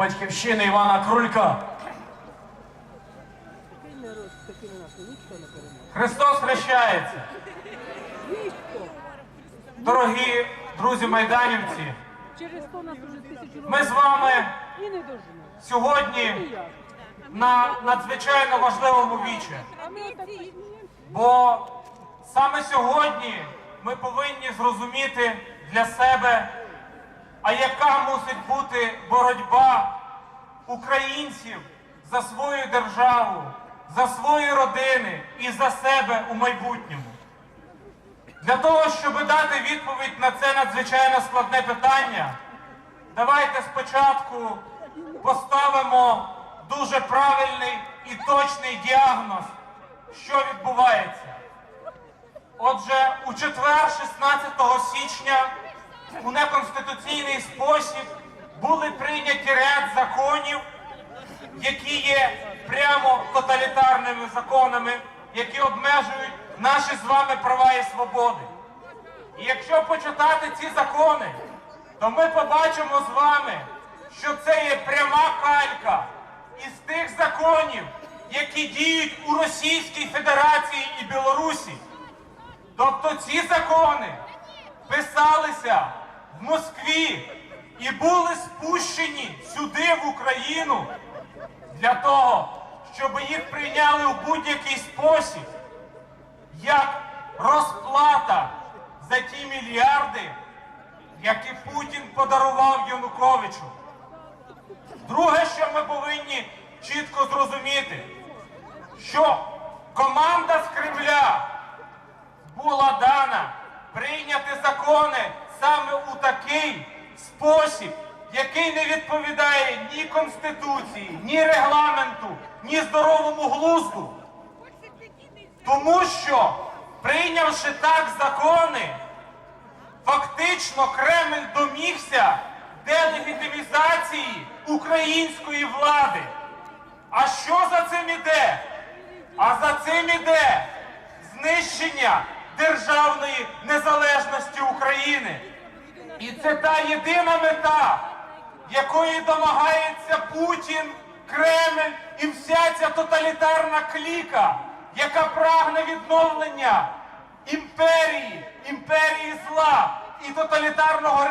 батьківщини Івана Крулька. Христос хрещається. Дорогі друзі майданівці, ми з вами сьогодні на надзвичайно важливому вічі. Бо саме сьогодні ми повинні зрозуміти для себе, а яка мусить бути боротьба українців за свою державу, за свої родини і за себе у майбутньому. Для того, щоб дати відповідь на це надзвичайно складне питання, давайте спочатку поставимо дуже правильний і точний діагноз, що відбувається. Отже, у четвер, 16 січня, у неконституційний спосіб були прийняті ряд законів, які є прямо тоталітарними законами, які обмежують наші з вами права і свободи. І якщо почитати ці закони, то ми побачимо з вами, що це є пряма калька із тих законів, які діють у Російській Федерації і Білорусі. Тобто ці закони писалися в Москві і були спущені сюди, в Україну, для того, щоб їх прийняли у будь-який спосіб, як розплата за ті мільярди, які Путін подарував Януковичу. Друге, що ми повинні чітко зрозуміти, що команда з Кремля була дана прийняти закони такий спосіб, який не відповідає ні Конституції, ні регламенту, ні здоровому глузду. Тому що, прийнявши так закони, фактично Кремль домігся делегітимізації української влади. А що за цим іде? А за цим іде знищення державної незалежності України. І це та єдина мета, якої домагається Путін, Кремль і вся ця тоталітарна кліка, яка прагне відновлення імперії, імперії зла і тоталітарного